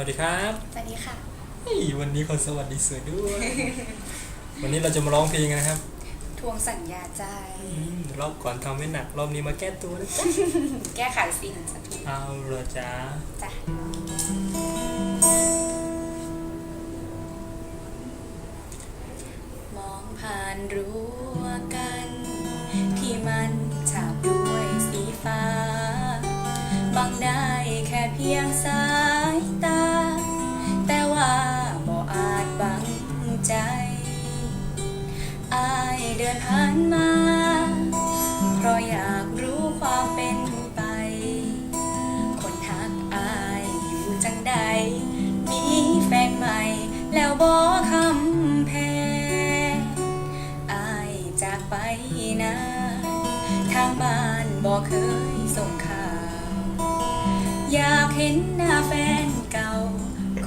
วัสดีครับสวัสดีค่ะ เฮ้ยวันนี้คนสวัสดีสวยด้วย วันนี้เราจะมาร้องเพลงกันนะครับทวงสัญญาใจ อืมรอบก่อนทำไม่หนัก รอบนี้มาแก้ตัวนะจ๊ะแก้ไขสิ่งสะทุกเอาเหรอจ้าจ้ะมองผ่านรั้วกัน ที่มันฉาบด้วยสีฟ้า บังได้แค่เพียงสายายเดินผ่านมา เพราะอยากรู้ความเป็นไป คนทักอายอยู่จังใด มีแฟนใหม่ แล้วบอกคำแพงอายจากไปนานทางบ้านบอกเคยส่งข่าว อยากเห็นหน้าแฟนเก่า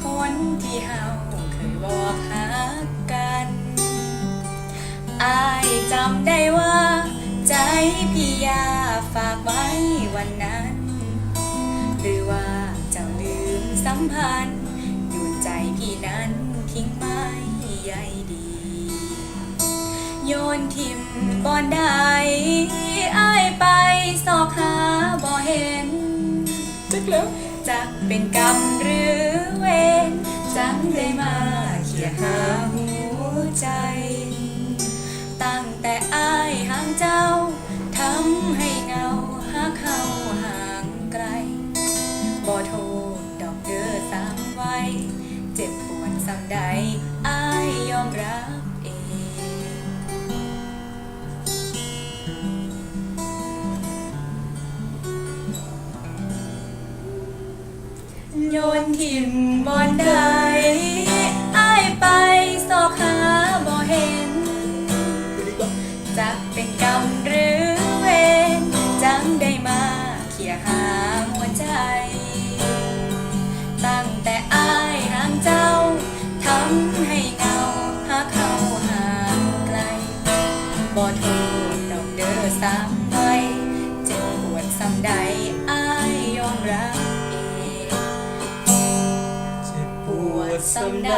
คนที่เฮาเคยบอกหักกัน พี่ยาฝากไว้วันนั้น หรือว่าเจ้าลืมสัมพันธ์อยู่ใจพี่นั้นทิ้งไม่ใยดี โยนทิมบอนได้อายไปสอกหาบ่เห็นจิกแล้วจักเป็นกรรมหรือเวรจังได้มาเขี่ยหาหัวใจ ใดอายยอมรับเอง โยนทิมบอนได้ สามไว้เจ็บปวดสำใดอายยอมรับเองเจ็บปปววดดสำสำใดใด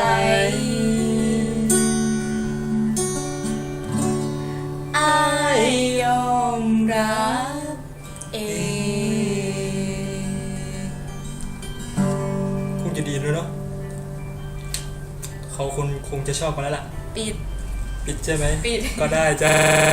อายยอมรับเองคงจะดีเลยเนาะเขาคนคงจะชอบกันแล้วล่ะ ปิด ปิดใช่ไหม ปิด ก็ได้จ้า